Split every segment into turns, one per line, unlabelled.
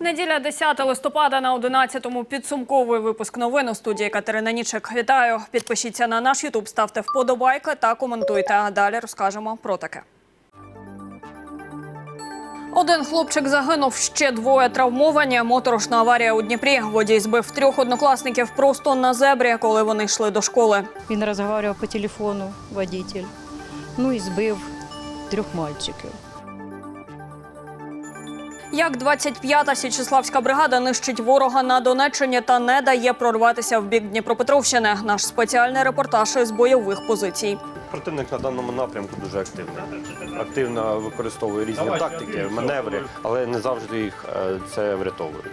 Неділя 10 листопада на 11-му підсумковий випуск новин у студії Катерина Нічик. Вітаю. Підпишіться на наш Ютуб, ставте вподобайки та коментуйте. А далі розкажемо про таке. Один хлопчик загинув, ще двоє травмовані. Моторошна аварія у Дніпрі. Водій збив трьох однокласників просто на зебрі, коли вони йшли до школи.
Він розмовляв по телефону, водитель. Ну і збив трьох мальчиків.
Як 25-та Січеславська бригада нищить ворога на Донеччині та не дає прорватися в бік Дніпропетровщини. Наш спеціальний репортаж із бойових позицій.
Противник на даному напрямку дуже активний. Активно використовує різні тактики, маневри, але не завжди їх е, це врятовує.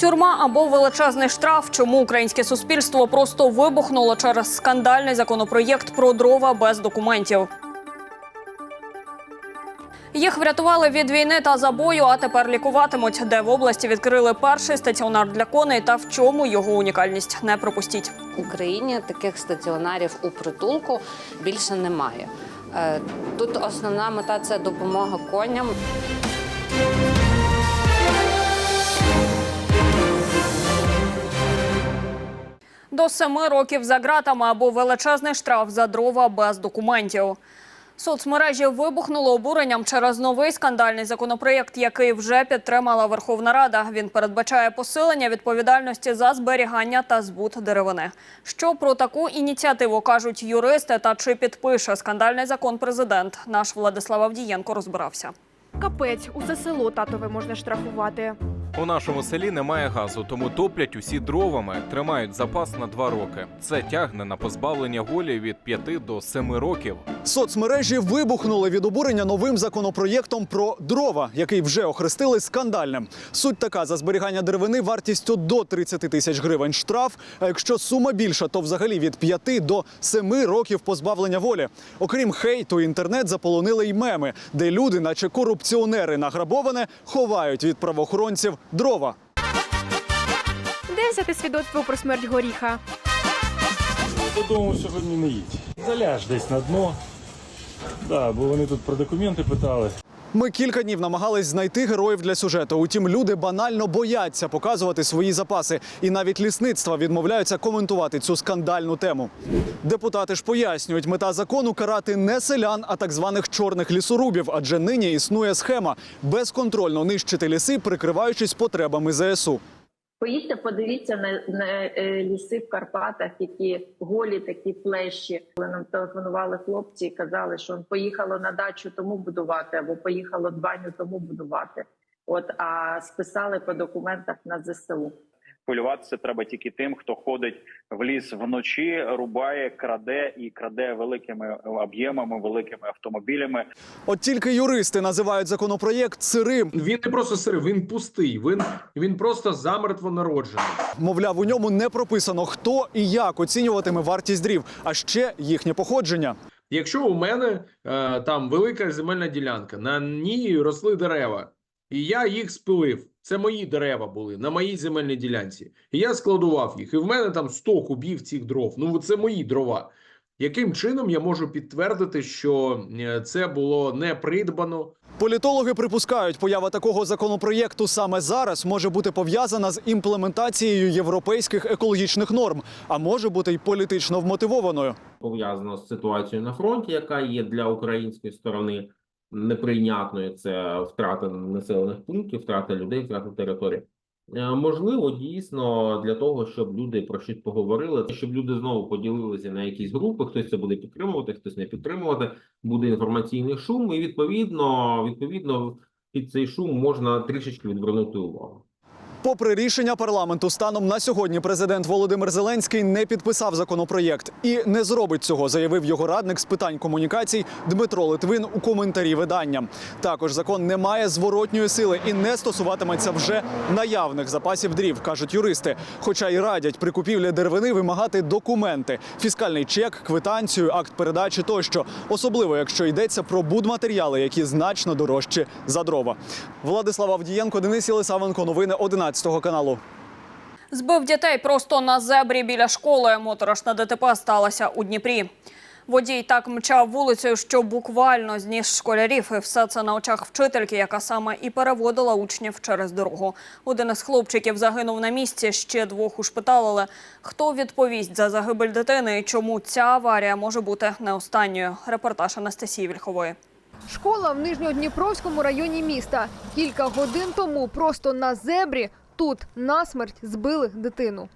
Тюрма або величезний штраф. Чому українське суспільство просто вибухнуло через скандальний законопроєкт про дрова без документів. Їх врятували від війни та забою, а тепер лікуватимуть, де в області відкрили перший стаціонар для коней та в чому його унікальність. Не пропустіть.
В Україні таких стаціонарів у притулку більше немає. Е, Тут основна мета це допомога коням.
До семи років за ґратами або величезний штраф за дрова без документів. Соцмережі вибухнули обуренням через новий скандальний законопроєкт, який вже підтримала Верховна Рада. Він передбачає посилення відповідальності за зберігання та збут деревини. Що про таку ініціативу кажуть юристи та чи підпише скандальний закон президент? Наш Владислав Авдієнко розбирався.
Капець, усе село татове можна штрафувати.
У нашому селі немає газу, тому топлять усі дровами, тримають запас на два роки. Це тягне на позбавлення волі від 5 до 7 років.
Соцмережі вибухнули від обурення новим законопроєктом про дрова, який вже охрестили скандальним. Суть така: за зберігання деревини вартістю до 30 тисяч гривень штраф. А якщо сума більша, то взагалі від 5 до 7 років позбавлення волі. Окрім хейту, інтернет заполонили й меми, де люди, наче корупціонери награбоване, ховають від правоохоронців дрова.
Де взяти свідоцтво про смерть горіха?
Додому сьогодні не їдь. Заляж десь на дно. Да, бо вони тут про документи питали.
Ми кілька днів намагались знайти героїв для сюжету. Утім, люди банально бояться показувати свої запаси, і навіть лісництва відмовляються коментувати цю скандальну тему. Депутати ж пояснюють, мета закону карати не селян, а так званих чорних лісорубів, адже нині існує схема безконтрольно нищити ліси, прикриваючись потребами ЗСУ.
Поїдьте, подивіться на, на е, ліси в Карпатах, які голі такі плещі. Коли нам телефонували хлопці і казали, що поїхало на дачу тому будувати, або поїхало баню тому будувати. От а списали по документах на ЗСУ.
Хвилюватися треба тільки тим, хто ходить в ліс вночі, рубає, краде і краде великими об'ємами, великими автомобілями.
От тільки юристи називають законопроєкт сирим.
Він не просто сирий, він пустий. Він, він просто замертво народжений.
Мовляв, у ньому не прописано, хто і як оцінюватиме вартість дрів, а ще їхнє походження.
Якщо у мене е, там велика земельна ділянка, на ній росли дерева, і я їх спилив. Це мої дерева були на моїй земельній ділянці. І я складував їх. І в мене там 100 кубів цих дров. Ну це мої дрова. Яким чином я можу підтвердити, що е, це було не придбано,
Політологи припускають, поява такого законопроєкту саме зараз може бути пов'язана з імплементацією європейських екологічних норм, а може бути й політично вмотивованою.
пов'язано з ситуацією на фронті, яка є для української сторони неприйнятною. Це втрата населених пунктів, втрата людей, втрата території. Е, Можливо, дійсно для того, щоб люди про щось поговорили, щоб люди знову поділилися на якісь групи. Хтось це буде підтримувати, хтось не підтримувати. Буде інформаційний шум, і відповідно, відповідно, під цей шум можна трішечки відвернути увагу.
Попри рішення парламенту, станом на сьогодні президент Володимир Зеленський не підписав законопроєкт і не зробить цього, заявив його радник з питань комунікацій Дмитро Литвин у коментарі видання. Також закон не має зворотньої сили і не стосуватиметься вже наявних запасів дрів, кажуть юристи. Хоча й радять при купівлі деревини вимагати документи: фіскальний чек, квитанцію, акт передачі тощо, особливо якщо йдеться про будматеріали, які значно дорожчі за дрова. Владислав Авдієнко, Денис Єлисавенко, новини 11 каналу.
Збив дітей просто на зебрі біля школи. Моторошна ДТП сталася у Дніпрі. Водій так мчав вулицею, що буквально зніс школярів, і все це на очах вчительки, яка саме і переводила учнів через дорогу. Один із хлопчиків загинув на місці, ще двох ушпиталили. Хто відповість за загибель дитини і чому ця аварія може бути не останньою? Репортаж Анастасії Вільхової.
Школа в Нижньодніпровському районі міста. Кілька годин тому просто на зебрі тут насмерть збили дитину.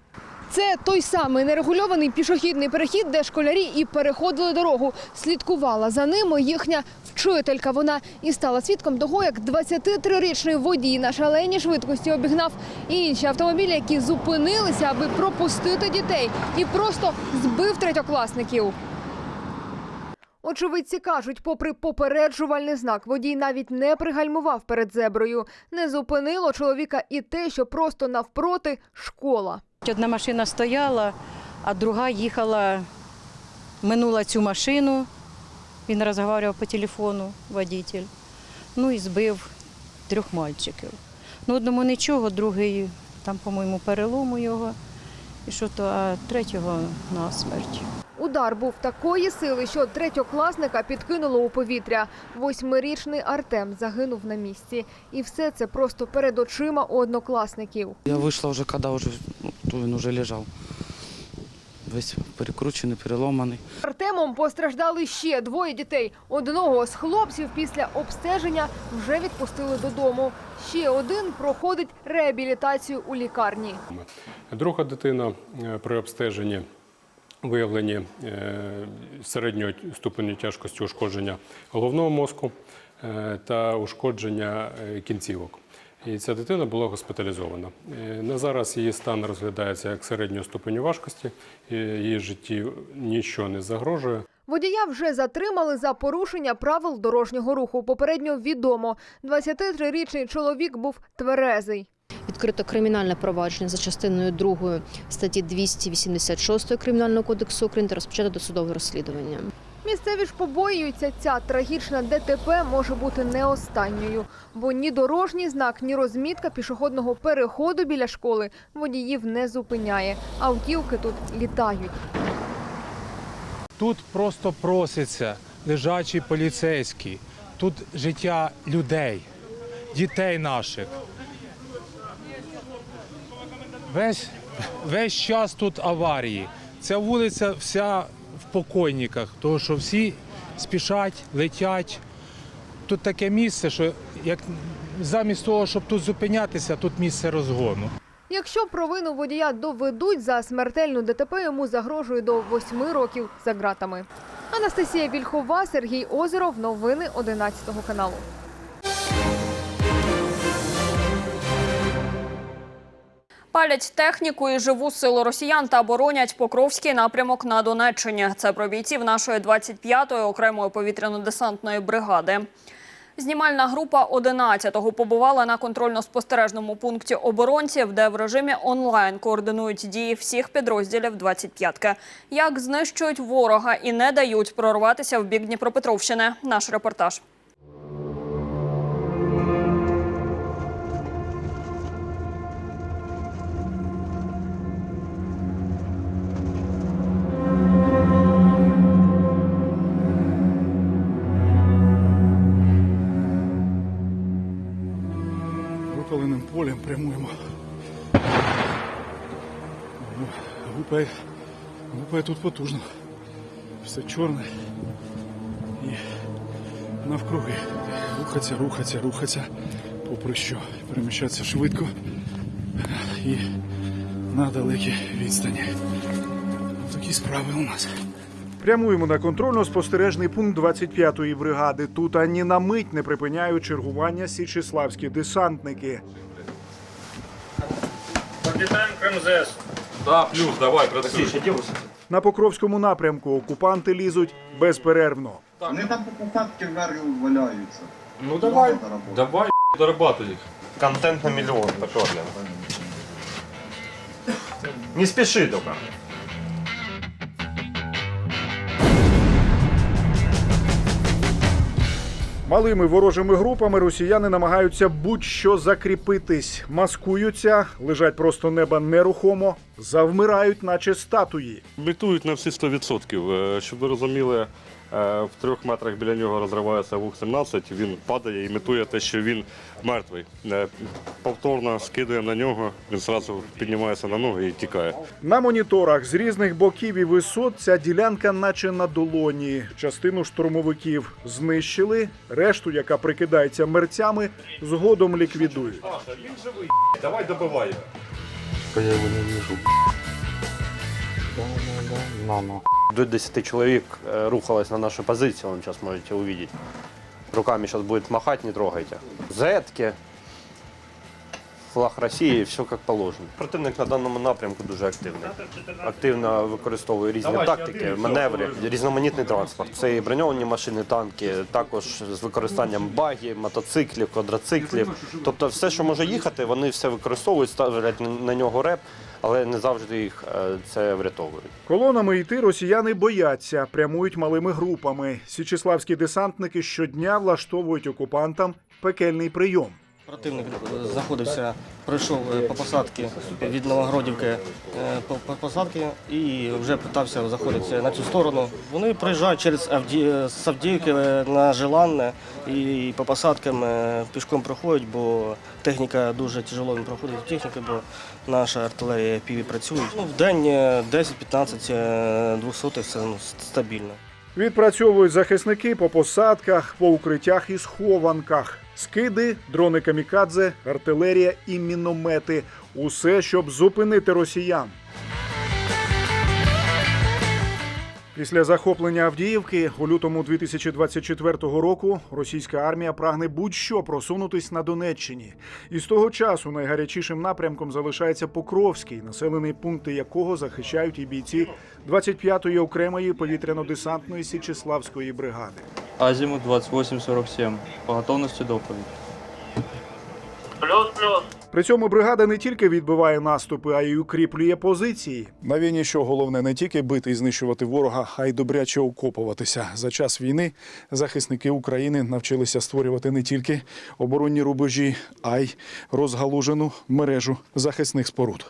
Це той самий нерегульований пішохідний перехід, де школярі і переходили дорогу. Слідкувала за ними їхня вчителька. Вона і стала свідком того, як 23-річний водій на шаленій швидкості обігнав інші автомобілі, які зупинилися, аби пропустити дітей, і просто збив третьокласників. Очевидці кажуть, попри попереджувальний знак, водій навіть не пригальмував перед зеброю. Не зупинило чоловіка і те, що просто навпроти школа.
Одна машина стояла, а друга їхала, минула цю машину. Він розмовляв по телефону, водитель. Ну і збив трьох мальчиків. Ну, одному нічого, другий там, по-моєму, перелому його. І що то, а третього насмерть.
Удар був такої сили, що третьокласника підкинуло у повітря. Восьмирічний Артем загинув на місці. І все це просто перед очима однокласників.
Я вийшла вже, коли вже, ну, він вже лежав. Весь перекручений, переломаний.
Артемом постраждали ще двоє дітей. Одного з хлопців після обстеження вже відпустили додому. Ще один проходить реабілітацію у лікарні.
Друга дитина е, при обстеженні виявлені е, середньої ступені тяжкості ушкодження головного мозку е, та ушкодження е, кінцівок. І ця дитина була госпіталізована. На зараз її стан розглядається як середньої ступені важкості, її житті нічого не загрожує.
Водія вже затримали за порушення правил дорожнього руху. Попередньо відомо, 23-річний чоловік був тверезий.
Відкрито кримінальне провадження за частиною 2 статті 286 Кримінального кодексу України та розпочато досудове розслідування.
Місцеві ж побоюються, ця трагічна ДТП може бути не останньою, бо ні дорожній знак, ні розмітка пішохідного переходу біля школи водіїв не зупиняє. Автівки тут літають.
Тут просто проситься лежачий поліцейський, тут життя людей, дітей наших. Весь, весь час тут аварії. Ця вулиця вся в покойниках, тому що всі спішать, летять. Тут таке місце, що як замість того, щоб тут зупинятися, тут місце розгону.
Якщо провину водія доведуть за смертельну ДТП, йому загрожує до 8 років за ґратами. Анастасія Вільхова, Сергій Озеров. Новини 11 каналу.
Палять техніку і живу силу росіян та боронять Покровський напрямок на Донеччині. Це про бійців нашої 25-ї окремої повітряно-десантної бригади. Знімальна група 11-го побувала на контрольно-спостережному пункті оборонців, де в режимі онлайн координують дії всіх підрозділів 25-ки. Як знищують ворога і не дають прорватися в бік Дніпропетровщини. Наш репортаж.
Прямуємо. Ну, Гупає, гупає тут потужно. Все чорне. І навкруги. Рухаться, рухаться, рухаться. Попри що переміщатися швидко і на далекі відстані. Такі справи у нас.
Прямуємо на контрольно-спостережний пункт 25-ї бригади. Тут ані на мить не припиняють чергування січеславські десантники.
Капітан КМЗС. Да, плюс, давай, працюй.
На Покровському напрямку окупанти лізуть безперервно.
Вони там по посадки вверх валяються.
Ну давай, давай, дорабатуй їх.
Контент на мільйон, такого. Не спіши тільки.
Малими ворожими групами росіяни намагаються будь-що закріпитись, маскуються, лежать просто неба нерухомо, завмирають, наче статуї.
Бітують на всі 100%. Е, Щоб ви розуміли, в трьох метрах біля нього розривається ВУК-17, він падає імітує те, що він мертвий. Е, Повторно скидаємо на нього, він одразу піднімається на ноги і тікає.
На моніторах з різних боків і висот ця ділянка, наче на долоні. Частину штурмовиків знищили, решту, яка прикидається мерцями, згодом ліквідують.
Він живий, давай добивай.
Я його не вижу. До 10 человек э, рухалось на нашу позицию, вон сейчас можете увидеть. Руками сейчас будет махать, не трогайте. Зетки, флаг Росії, все як положено. Противник на даному напрямку дуже активний. Активно використовує різні тактики, маневри, різноманітний транспорт. Це і броньовані машини, танки, також з використанням багів, мотоциклів, квадроциклів. Тобто все, що може їхати, вони все використовують, ставлять на- на нього реп, але не завжди їх е, це врятовує.
Колонами йти росіяни бояться, прямують малими групами. Січеславські десантники щодня влаштовують окупантам пекельний прийом.
Противник знаходився, пройшов е, по посадці від Новогродівки е, по по посадці і вже питався заходити на цю сторону. Вони проїжджають через Авдіївки е, на Желанне і по посадкам е, пішком проходять, бо техніка дуже тяжело їм проходить техніка, бо наша артилерія піві працює. Ну, в день е, 10-15 200 це ну, стабільно.
Відпрацьовують захисники по посадках, по укриттях і схованках. Скиди, дрони камікадзе, артилерія і міномети. Усе, щоб зупинити росіян. Після захоплення Авдіївки у лютому 2024 року російська армія прагне будь-що просунутись на Донеччині. І з того часу найгарячішим напрямком залишається Покровський, населений пункти якого захищають і бійці 25-ї окремої повітряно-десантної Січеславської бригади.
Азимут 2847. По готовності доповідь.
При цьому бригада не тільки відбиває наступи, а й укріплює позиції. На війні що головне не тільки бити і знищувати ворога, а й добряче окопуватися. За час війни захисники України навчилися створювати не тільки оборонні рубежі, а й розгалужену мережу захисних споруд.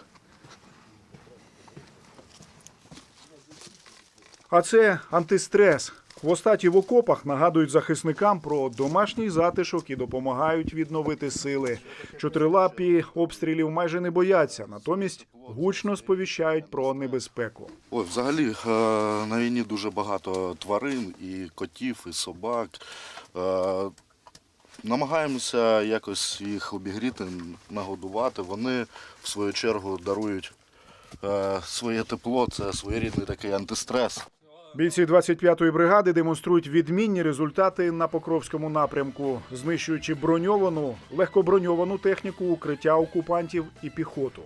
А це антистрес. Хвостаті в окопах нагадують захисникам про домашній затишок і допомагають відновити сили. Чотирилапі обстрілів майже не бояться, натомість гучно сповіщають про небезпеку.
Ой, взагалі е, на війні дуже багато тварин, і котів, і собак. Е, Намагаємося якось їх обігріти, нагодувати. Вони в свою чергу дарують е, своє тепло, це своєрідний такий антистрес.
Бійці 25-ї бригади демонструють відмінні результати на Покровському напрямку, знищуючи броньовану, легкоброньовану техніку укриття окупантів і піхоту.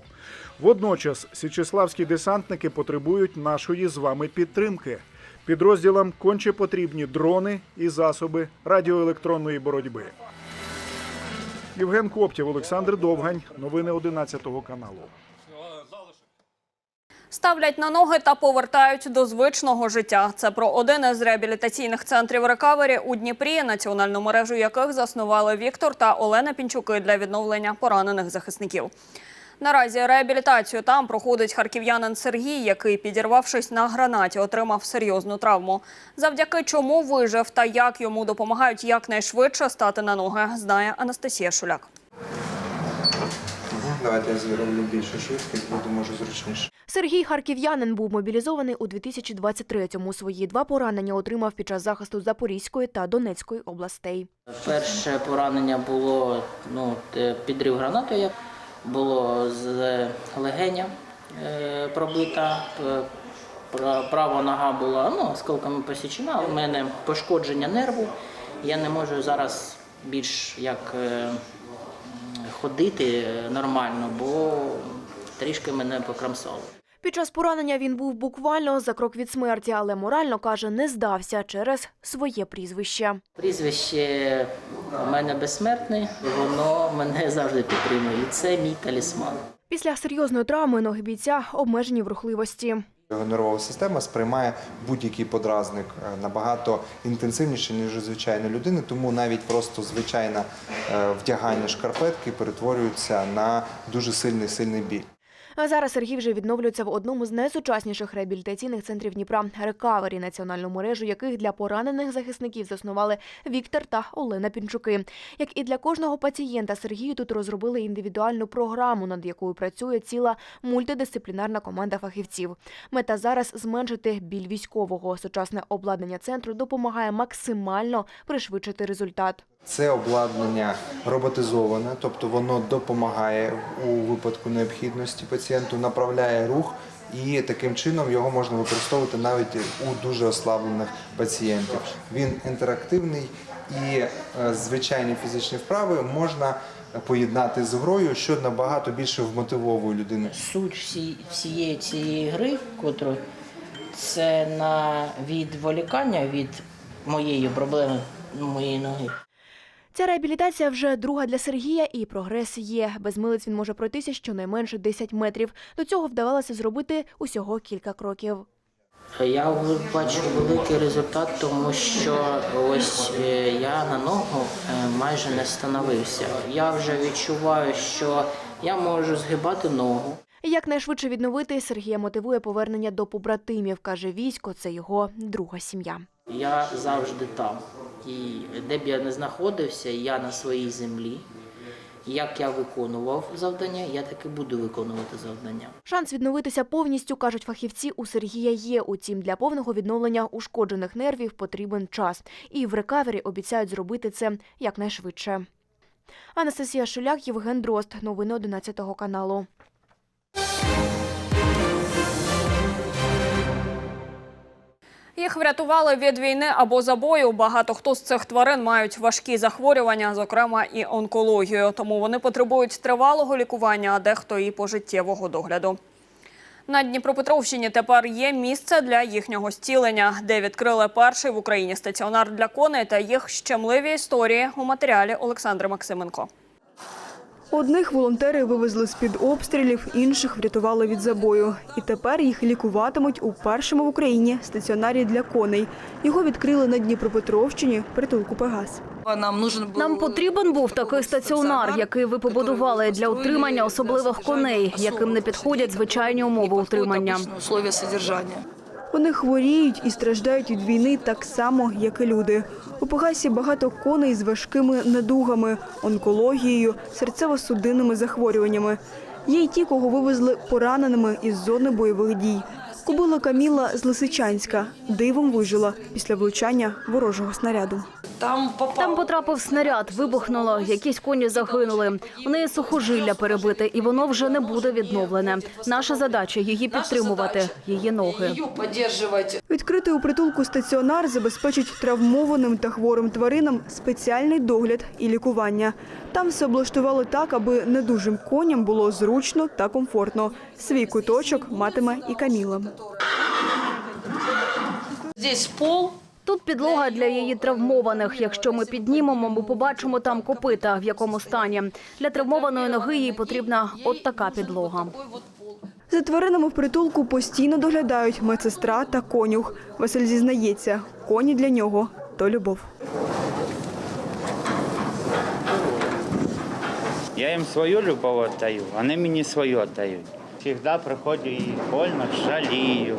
Водночас січеславські десантники потребують нашої з вами підтримки. Підрозділам конче потрібні дрони і засоби радіоелектронної боротьби. Євген Коптєв, Олександр Довгань. Новини 11 каналу.
Ставлять на ноги та повертають до звичного життя. Це про один із реабілітаційних центрів рекавері у Дніпрі, національну мережу яких заснували Віктор та Олена Пінчуки для відновлення поранених захисників. Наразі реабілітацію там проходить харків'янин Сергій, який, підірвавшись на гранаті, отримав серйозну травму. Завдяки чому вижив та як йому допомагають якнайшвидше стати на ноги, знає Анастасія Шуляк.
Давайте я зроблю більше швидкість, буде може зручніше.
Сергій Харків'янин був мобілізований у 2023-му. Свої два поранення отримав під час захисту Запорізької та Донецької областей.
Перше поранення було ну, підрив гранатою, як було з легеня е, пробита. Права нога була ну, осколками посічена. У мене пошкодження нерву. Я не можу зараз більш як е, ходити нормально, бо трішки мене покромсало.
Під час поранення він був буквально за крок від смерті, але морально каже, не здався через своє прізвище.
Прізвище у мене безсмертне, воно мене завжди підтримує. І це мій талісман.
Після серйозної травми ноги бійця обмежені в рухливості.
Його нервова система сприймає будь-який подразник е, набагато інтенсивніше, ніж звичайна людина, тому навіть просто звичайне вдягання шкарпетки перетворюється на дуже сильний сильний біль.
А зараз Сергій вже відновлюється в одному з найсучасніших реабілітаційних центрів Дніпра Рекавері, національну мережу яких для поранених захисників заснували Віктор та Олена Пінчуки. Як і для кожного пацієнта, Сергію тут розробили індивідуальну програму, над якою працює ціла мультидисциплінарна команда фахівців. Мета зараз зменшити біль військового. Сучасне обладнання центру допомагає максимально пришвидшити результат.
Це обладнання роботизоване, тобто воно допомагає у випадку необхідності пацієнту, направляє рух. І таким чином його можна використовувати навіть у дуже ослаблених пацієнтів. Він інтерактивний і е, звичайні фізичні вправи можна поєднати з грою, що набагато більше вмотивовує людину.
Суть всі, всієї цієї гри, котру це на відволікання від моєї проблеми моєї ноги.
Ця реабілітація вже друга для Сергія, і прогрес є. Без милиць він може пройтися щонайменше 10 метрів. До цього вдавалося зробити усього кілька кроків.
Я бачу великий результат, тому що ось е, я на ногу е, майже не становився. Я вже відчуваю, що я можу згибати ногу.
Якнайшвидше відновити Сергія мотивує повернення до побратимів. каже військо, це його друга сім'я.
Я завжди там. І де б я не знаходився, я на своїй землі. Як я виконував завдання, я так і буду виконувати завдання.
Шанс відновитися повністю, кажуть фахівці, у Сергія є. Утім, для повного відновлення ушкоджених нервів потрібен час. І в рекавері обіцяють зробити це якнайшвидше. Анастасія Шуляк, Євген Дрозд. Новини 11 каналу.
Їх врятували від війни або забою. Багато хто з цих тварин мають важкі захворювання, зокрема і онкологію. Тому вони потребують тривалого лікування, а дехто і пожиттєвого догляду. На Дніпропетровщині тепер є місце для їхнього зцілення, де відкрили перший в Україні стаціонар для коней та їх щемливі історії у матеріалі Олександри Максименко.
Одних волонтери вивезли з-під обстрілів, інших врятували від забою. І тепер їх лікуватимуть у першому в Україні стаціонарі для коней. Його відкрили на Дніпропетровщині, притулку Пегас.
Нам потрібен був такий стаціонар, який ви побудували для утримання особливих коней, яким не підходять звичайні умови утримання.
Вони хворіють і страждають від війни так само, як і люди. У Пегасі багато коней з важкими недугами, онкологією, серцево-судинними захворюваннями. Є й ті, кого вивезли пораненими із зони бойових дій. Кобила Каміла з Лисичанська дивом вижила після влучання ворожого снаряду.
Там потрапив снаряд, вибухнуло, якісь коні загинули. У неї сухожилля перебите, і воно вже не буде відновлене. Наша задача її підтримувати, її ноги.
Відкритий у притулку стаціонар забезпечить травмованим та хворим тваринам спеціальний догляд і лікування. Там все облаштували так, аби недужим коням було зручно та комфортно. Свій куточок матиме і Каміла.
Тут підлога для її травмованих. Якщо ми піднімемо, ми побачимо там копита, в якому стані. Для травмованої ноги їй потрібна от така підлога.
За тваринами в притулку постійно доглядають медсестра та конюх. Василь зізнається, коні для нього то любов.
Я їм свою любов віддаю, вони мені свою віддають. Завжди приходжу і больно жалію.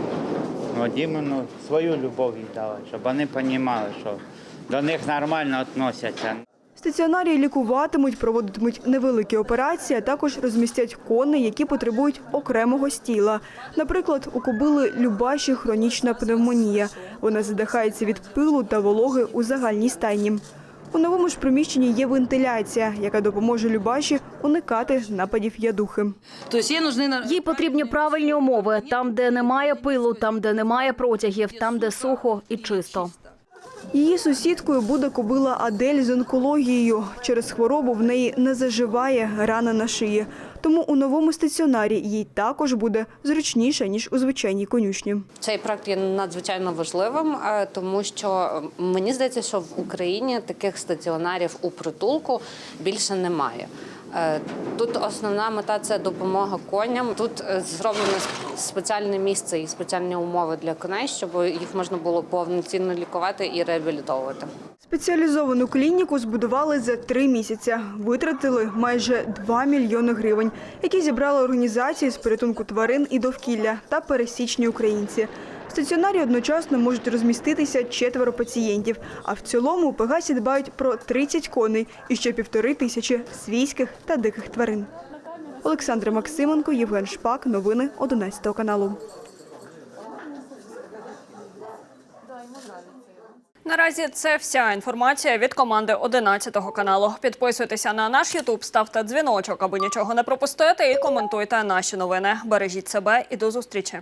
От іменно свою любов віддала, дала, щоб вони розуміли, що до них нормально відносяться.
Стаціонарії лікуватимуть, проводитимуть невеликі операції, а також розмістять кони, які потребують окремого стіла. Наприклад, у кобили Любаші хронічна пневмонія. Вона задихається від пилу та вологи у загальній стайні. У новому ж приміщенні є вентиляція, яка допоможе Любаші уникати нападів ядухи.
Їй потрібні правильні умови там, де немає пилу, там, де немає протягів, там, де сухо і чисто.
Її сусідкою буде кобила Адель з онкологією. Через хворобу в неї не заживає рана на шиї. Тому у новому стаціонарі їй також буде зручніше, ніж у звичайній конюшні.
Цей проект є надзвичайно важливим, е, тому що е, мені здається, що в Україні таких стаціонарів у притулку більше немає. Е, Тут основна мета це допомога коням. Тут е, зроблено спеціальне місце і спеціальні умови для коней, щоб їх можна було повноцінно лікувати і реабілітовувати.
Спеціалізовану клініку збудували за три місяці. Витратили майже 2 мільйони гривень, які зібрали організації з порятунку тварин і довкілля та пересічні українці. Стаціонарі одночасно можуть розміститися четверо пацієнтів, а в цілому у Пегасі дбають про 30 коней і ще півтори тисячі свійських та диких тварин. Олександра Максименко, Євген Шпак. Новини 11 каналу.
Наразі це вся інформація від команди 11 каналу. Підписуйтеся на наш Ютуб, ставте дзвіночок, аби нічого не пропустити, і коментуйте наші новини. Бережіть себе і до зустрічі.